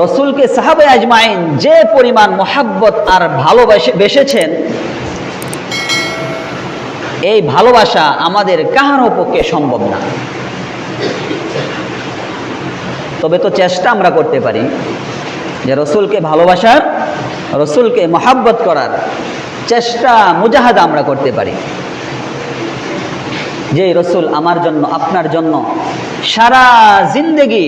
রসুলকে সাহাবে আজমাইন যে পরিমাণ মোহাব্বত আর ভালোবাসে বেসেছেন, এই ভালোবাসা আমাদের কাহারও পক্ষে সম্ভব না। তবে তো চেষ্টা আমরা করতে পারি যে রসুলকে ভালোবাসার, রসুলকে মহাব্বত করার চেষ্টা, মুজাহাদা আমরা করতে পারি। যে রসুল আমার জন্য, আপনার জন্য সারা জিন্দেগি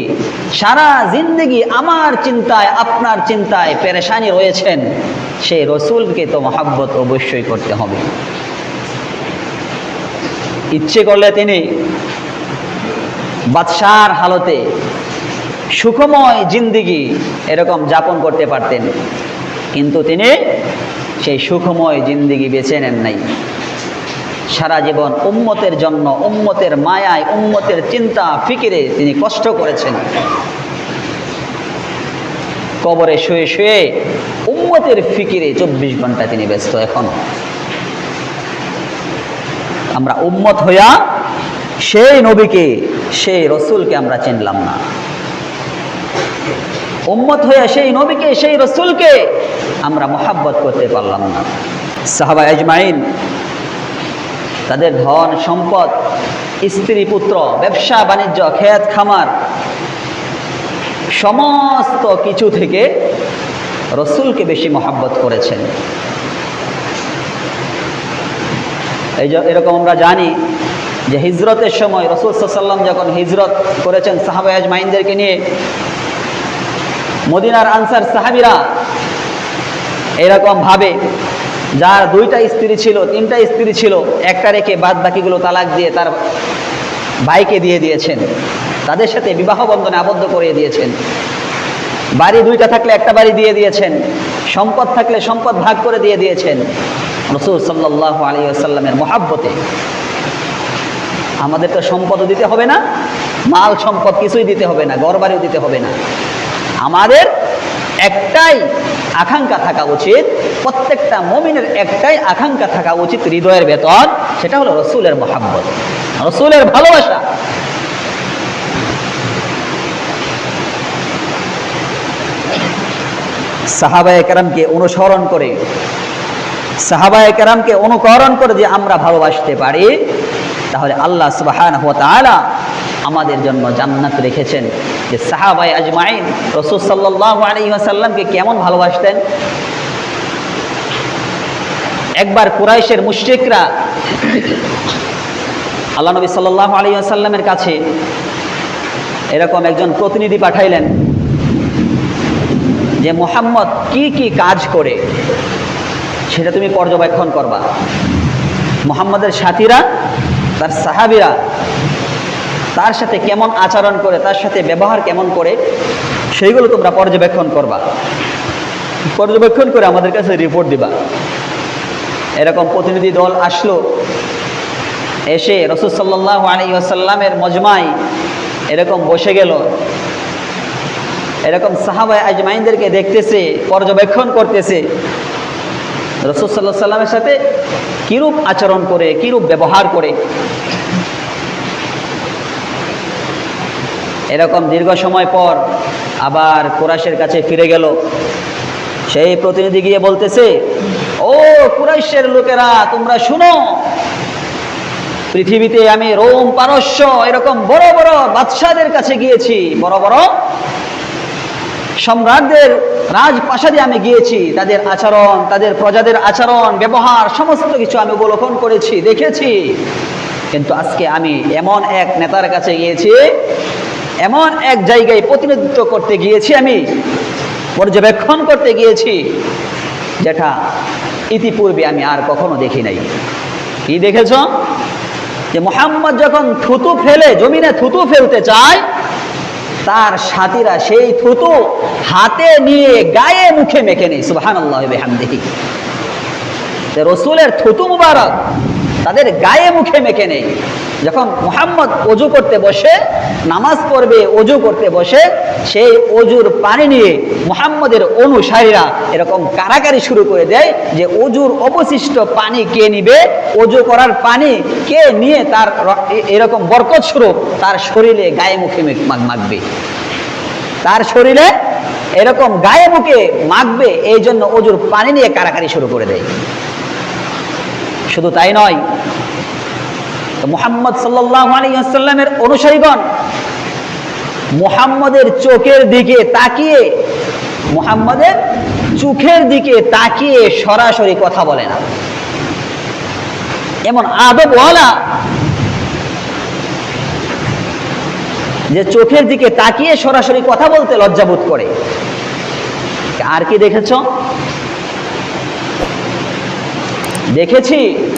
সারা জিন্দেগি আমার চিন্তায়, আপনার চিন্তায় পেরেশানি রয়েছেন, সেই রসুলকে তো মহাব্বত অবশ্যই করতে হবে। ইচ্ছে করলে তিনি বাদশার হালতে সুখময় জিন্দিগি এরকম যাপন করতে পারতেন, কিন্তু তিনি সেই সুখময় জিন্দিগি বেছে নেন নাই। সারা জীবন উম্মতের জন্য, উম্মতের মায়ায়, উম্মতের চিন্তা, ফিকিরে তিনি কষ্ট করেছেন। কবরে শুয়ে শুয়ে উম্মতের ফিকিরে চব্বিশ ঘণ্টা তিনি ব্যস্ত এখন। আমরা উম্মত হইয়া সেই নবীকে, সেই রসুলকে আমরা চিনলাম না। উম্মত হইয়া সেই নবীকে, সেই রসুলকে আমরা মোহাব্বত করতে পারলাম না। সাহাবা আজমাইন তাদের ধন, সম্পদ, স্ত্রী, পুত্র, ব্যবসা, বাণিজ্য, খেত, খামার, সমস্ত কিছু থেকে রসুলকে বেশি মহাব্বত করেছেন। এই এরকম আমরা জানি যে হিজরতের সময় রসুল সাল্লাম যখন হিজরত করেছেন সাহাবায়াজ মাইনদেরকে নিয়ে, মদিনার আনসার সাহাবিরা এরকম ভাবে যার দুইটা স্ত্রী ছিল, তিনটা স্ত্রী ছিল, একটা রেখে বাদ বাকিগুলো তালাক দিয়ে তার ভাইকে দিয়ে দিয়েছেন। তাদের সাথে বিবাহ বন্ধনে আবদ্ধ করে দিয়েছেন। বাড়ি দুইটা থাকলে একটা বাড়ি দিয়ে দিয়েছেন। সম্পদ থাকলে সম্পদ ভাগ করে দিয়ে দিয়েছেন রসুল সাল্লাহ আলী আসাল্লামের মহাব্বতে। আমাদের তো সম্পদও দিতে হবে না, মাল সম্পদ কিছুই দিতে হবে না ঘর বাড়িও দিতে হবে না। আমাদের একটাই আকাঙ্ক্ষা থাকা উচিত, প্রত্যেকটা মমিনের একটাই আকাঙ্ক্ষা থাকা উচিত হৃদয়ের ভেতর, সেটা হলো রসুলের মহাব্বত। রসুলের ভালোবাসা। সাহাবায় কেরামকে অনুসরণ করে, সাহাবায় কেরামকে অনুকরণ করে যে আমরা ভালোবাসতে পারি, তাহলে আল্লাহ তাআলা আমাদের জন্য জান্নাত রেখেছেন। যে সাহাবাই আজমাইন রসুল সাল্লাহ আলী আসাল্লামকে কেমন ভালোবাসতেন? একবার কুরাইশের মুশ্রিকরা আল্লাহ নবী সাল্লাহ আলী আসাল্লামের কাছে এরকম একজন প্রতিনিধি পাঠাইলেন যে, মোহাম্মদ, কি কি কাজ করে সেটা তুমি পর্যবেক্ষণ করবা? মোহাম্মদের সাথীরা, তার সাহাবিরা তার সাথে কেমন আচরণ করে, তার সাথে ব্যবহার কেমন করে, সেইগুলো তোমরা পর্যবেক্ষণ করবা। পর্যবেক্ষণ করে আমাদের কাছে রিপোর্ট দিবা। এরকম প্রতিনিধি দল আসলো, এসে রসুল সাল্লাহ আলী আসাল্লামের মজমাই এরকম বসে গেল। এরকম সাহাবায় আজমাইনদেরকে দেখতেছে, পর্যবেক্ষণ করতেছে। রসুল সাল্লাহ সাল্লামের সাথে কিরূপ আচরণ করে, কিরূপ ব্যবহার করে এরকম দীর্ঘ সময় পর আবার কুরাইশের কাছে ফিরে গেল। সেই প্রতিনিধি গিয়ে বলতেছে, ও কুরাইশের লোকেরা, তোমরা শুনো, পৃথিবীতে আমি রোম পারস্য, এরকম বড় বড় বাদশাদের কাছে গিয়েছি, বড় বড় সম্রাটদের রাজপ্রাসাদে আমি গিয়েছি, তাদের আচরণ, তাদের প্রজাদের আচরণ, ব্যবহার, সমস্ত কিছু আমি অবলোকন করেছি, দেখেছি। কিন্তু আজকে আমি এমন এক নেতার কাছে গিয়েছি এমন এক জায়গায় প্রতিনিধিত্ব করতে গিয়েছি আমি, পর্যবেক্ষণ করতে গিয়েছি, যেটা ইতিপূর্বে আমি আর কখনো দেখি নাই। কি দেখেছ? যে মোহাম্মদ যখন থুতু ফেলে, জমিনে থুতু ফেলতে চায়, তার সাথীরা সেই থুতু হাতে নিয়ে গায়ে মুখে মেখে নেই সুবাহান আল্লাহ দেখি রসুলের থুতু মুবারক তাদের গায়ে মুখে মেখে নেই। যখন মোহাম্মদ অজু করতে বসে, নামাজ পড়বে, অজু করতে বসে, সেই অজুর পানি নিয়ে মোহাম্মদের অনুসারীরা এরকম কারাকারি শুরু করে দেয় যে অজুর অবশিষ্ট পানি কে নিবে, অজু করার পানি কে নিয়ে তার এরকম বরকত স্বরূপ তার শরীরে গায়ে মুখে মাখবে। তার শরীরে এরকম গায়ে মুখে মাখবে, এই জন্য অজুর পানি নিয়ে কারাকারি শুরু করে দেয়। শুধু তাই নয়। মুহাম্মদ সাল্লাহ আলিয়াল্লামের অনুসারীগণ মুহাম্মদের চোখের দিকে তাকিয়ে, মুহাম্মদের চোখের দিকে তাকিয়ে সরাসরি কথা বলে না। এমন আদবওয়ালা যে চোখের দিকে তাকিয়ে সরাসরি কথা বলতে লজ্জাবোধ করে। আর কি দেখেছ? দেখেছি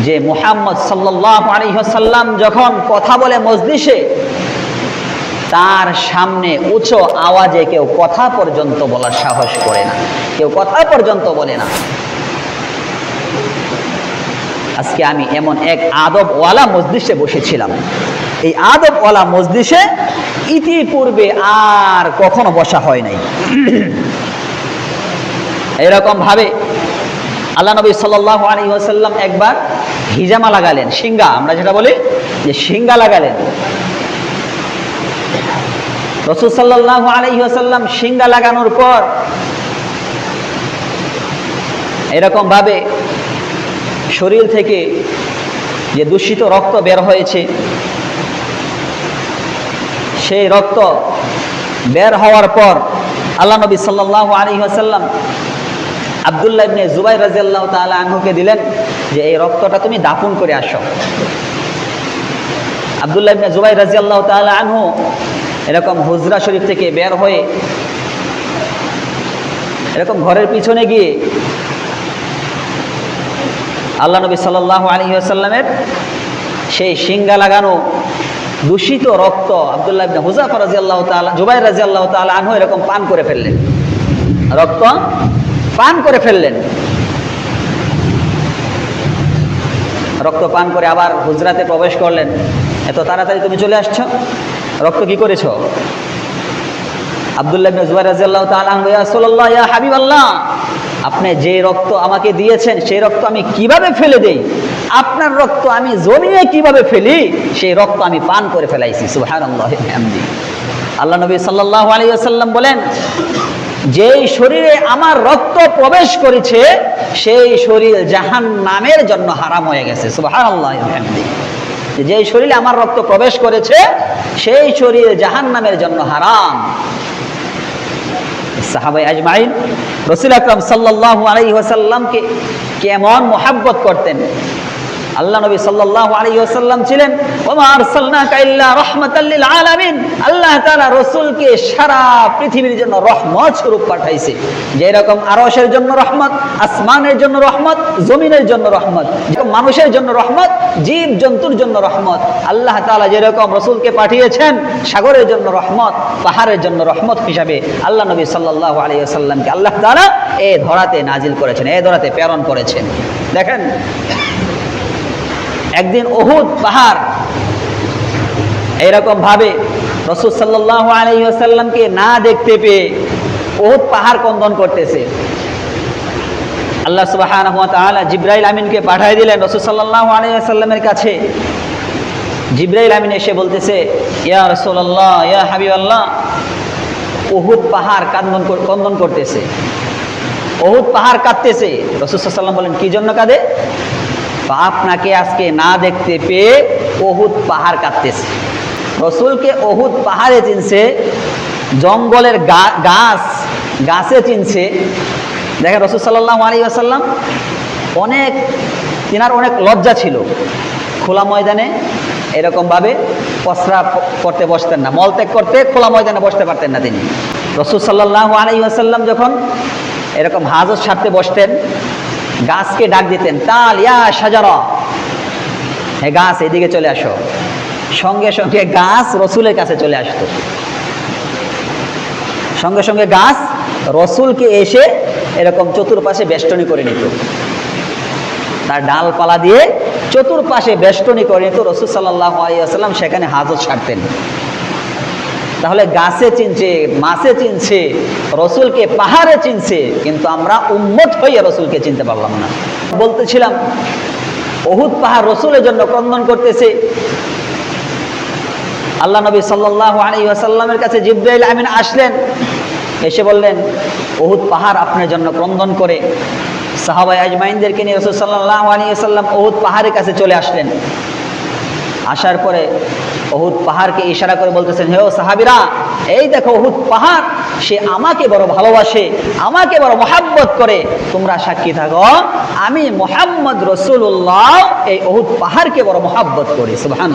যে মুহাম্মদ সাল্লাহ আলহ্লাম যখন কথা বলে মজলিসে, তার সামনে উঁচু আওয়াজে কেউ কথা পর্যন্ত বলার সাহস করে না। কেউ কথা পর্যন্ত বলে না। আজকে আমি এমন এক আদবওয়ালা মজলিসে বসেছিলাম। এই আদব আদবওয়ালা মজলিসে ইতিপূর্বে আর কখনো বসা হয় নাই। এরকম ভাবে আল্লাহ নবী সাল্লাহ আলী ওসাল্লাম একবার হিজামা লাগালেন সিঙ্গা আমরা যেটা বলি যে সিঙ্গা লাগালেন। রসুল সাল্লাহ আলী ওসাল্লাম সিঙ্গা লাগানোর পর এরকম ভাবে শরীর থেকে যে দূষিত রক্ত বের হয়েছে, সেই রক্ত বের হওয়ার পর আল্লাহ নবী সাল্লাহ আলী আসাল্লাম আবদুল্লাহ ইবনে জুবাই রাজিয়াল্লাহ তাআলা আনহুকে দিলেন যে এই রক্তটা তুমি দাফন করে আসো। আবদুল্লাহ ইবনে জুবাই রাজিয়াল্লাহ তাআলা আনহু এরকম হুজরা শরীফ থেকে বের হয়ে এরকম ঘরের পিছনে গিয়ে আল্লাহ নবী সাল্লাহ আলী আসাল্লামের সেই সিঙ্গা লাগানো দূষিত রক্ত আবদুল্লাহ ইবনে হুজাফা রাজিয়াল্লাহ তাআলা জুবাই রাজিয়াল্লাহ তাআলা আনহু এরকম পান করে ফেললেন। রক্ত পান করে ফেললেন। রক্ত পান করে আবার হুজরাতে প্রবেশ করলেন। এত তাড়াতাড়ি তুমি চলে আসছো? রক্ত কি করেছ? আবদুল্লাহ ইয়া ইয়া হাবিবাল্লাহ, আপনি যে রক্ত আমাকে দিয়েছেন, সেই রক্ত আমি কীভাবে ফেলে দেই? আপনার রক্ত আমি জমিয়ে কীভাবে ফেলি? সেই রক্ত আমি পান করে ফেলাইছি, সুবহানাল্লাহ বিহামদি আল্লাহ নবী সাল্লাল্লাহু আলাইহি ওয়াসাল্লাম বলেন যেই শরীরে আমার রক্ত প্রবেশ করেছে, সেই শরীর জাহান নামের জন্য হারাম হয়ে গেছে। যেই শরীরে আমার রক্ত প্রবেশ করেছে, সেই শরীর জাহান নামের জন্য হারাম। সাহাবাই আজমাইন, রসুল আকরম সাল্লাহ আলাই কেমন মোহাব্বত করতেন। আল্লাহ নবী সাল্লাল্লাহু আলাইহি ওয়াসাল্লাম ছিলেন, ওমা আরসালনাকা ইল্লা রাহমাতাল লিল আলামিন। আল্লাহ তাআলা রাসূলকে সারা পৃথিবীর জন্য রহমত স্বরূপ পাঠাইছে। যেরকম আরশের জন্য রহমত, আসমানের জন্য রহমত, জমিনের জন্য রহমত মানুষের জন্য রহমত জীব জন্তুর জন্য রহমত। আল্লাহ তাআলা যেরকম রাসূলকে পাঠিয়েছেন, সাগরের জন্য রহমত, পাহাড়ের জন্য রহমত হিসাবে আল্লাহ নবী সাল্লাল্লাহু আলাইহি ওয়াসাল্লামকে আল্লাহ তাআলা এই ধরাতে নাজিল করেছেন এই ধরাতে প্রেরণ করেছেন। দেখেন একদিন ওহুদ পাহাড়। এইরকম ভাবে রসুল সাল্লাহ আলহিহাসাল্লামকে না দেখতে পেয়ে ওহুদ পাহাড় কন্দন করতেছে। আল্লাহ সুবাহ জিব্রাইল আমিনকে পাঠাই দিলেন রসুল সাল্লাহ আলহিহাসাল্লামের কাছে। জিব্রাইল আমিন এসে বলতেছে, ইয়া রসুল্লাহ ইয়া হাবিব আল্লাহ ওহুদ পাহাড় কান্দন কন্দন করতেছে। ওহুদ পাহাড় কাঁদতেছে। রসুল সাল্লাম বলেন, কি জন্য কাঁদে? আপনাকে আজকে না দেখতে পেয়ে অহুদ পাহাড় কাটতেছে। রসুলকে অহুদ পাহাড়ে চিনছে, জঙ্গলের গাছ, গাছে চিনছে। দেখেন রসুল সাল্লাহ আলী আসাল্লাম অনেক, তিনার অনেক লজ্জা ছিল। খোলা ময়দানে এরকমভাবে পসরা করতে বসতেন না। মলত্যাগ করতে খোলা ময়দানে বসতে পারতেন না তিনি। রসুল সাল্লাহ আলী আসাল্লাম যখন এরকম হাজত সারতে বসতেন গাছকে ডাক দিতেন তাল ইয়া সাজারা হ্যাঁ গাছ, এদিকে চলে আসো। সঙ্গে সঙ্গে গাছ রসুলের কাছে চলে আসতো। সঙ্গে সঙ্গে গাছ রসুলকে এসে এরকম চতুর্পাশে বেষ্টনী করে নিত। তার ডালপালা দিয়ে চতুর্পাশে বেষ্টনী করে নিত রসুল সাল্লাহ আলিয়াল্লাম সেখানে হাজত ছাড়তেন তাহলে গাছে চিনছে, মাছে চিনছে, রসুলকে পাহাড়ে চিনছে, কিন্তু আমরা উম্মত হইয়া রসুলকে চিনতে পারলাম না। বলতেছিলাম, অহুদ পাহাড় রসুলের জন্য ক্রন্দন করতেছে। আল্লাহ নবী ওয়াসাল্লামের কাছে জিব্রাইল আমিন আসলেন, এসে বললেন ওহুদ পাহাড় আপনার জন্য ক্রন্দন করে। সাহাবাই আজমাইনদেরকে নিয়ে রসুল সাল্লাল্লাহু আলাইহি ওয়াসাল্লাম ওহুদ পাহাড়ের কাছে চলে আসলেন। আসার পরে অহুদ পাহাড়কে ইশারা করে বলতেছেন, হে সাহাবিরা, এই দেখো অহুদ পাহাড়, সে আমাকে বড় ভালোবাসে, আমাকে বড় মহাব্বত করে। তোমরা সাক্ষী থাকো, আমি মোহাম্মদ রসুল্লাহ এই অহুদ পাহাড়কে বড় মহাব্বত করি। সুহান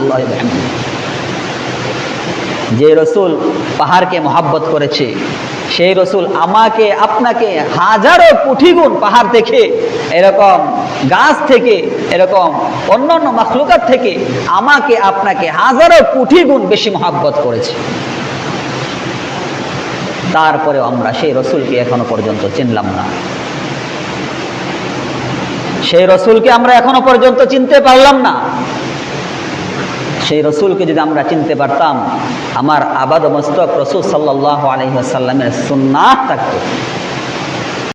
যে রসুল পাহাড়কে মহাব্বত করেছে সেই রসুল আমাকে, আপনাকে হাজারো কোটি গুণ পাহাড় থেকে এরকম গাছ থেকে, এরকম অন্যান্য মাখলুকাত থেকে আমাকে, আপনাকে হাজারো কোটি গুণ বেশি মহাব্বত করেছে। তারপরেও আমরা সেই রসুলকে এখনও পর্যন্ত চিনলাম না। সেই রসুলকে আমরা এখনও পর্যন্ত চিনতে পারলাম না। সেই রসুলকে যদি আমরা চিনতে পারতাম আমার আবাদ মস্তক রসুল সাল্লাহ আলহিহাসাল্লামের সুন্নাহ থাকতো।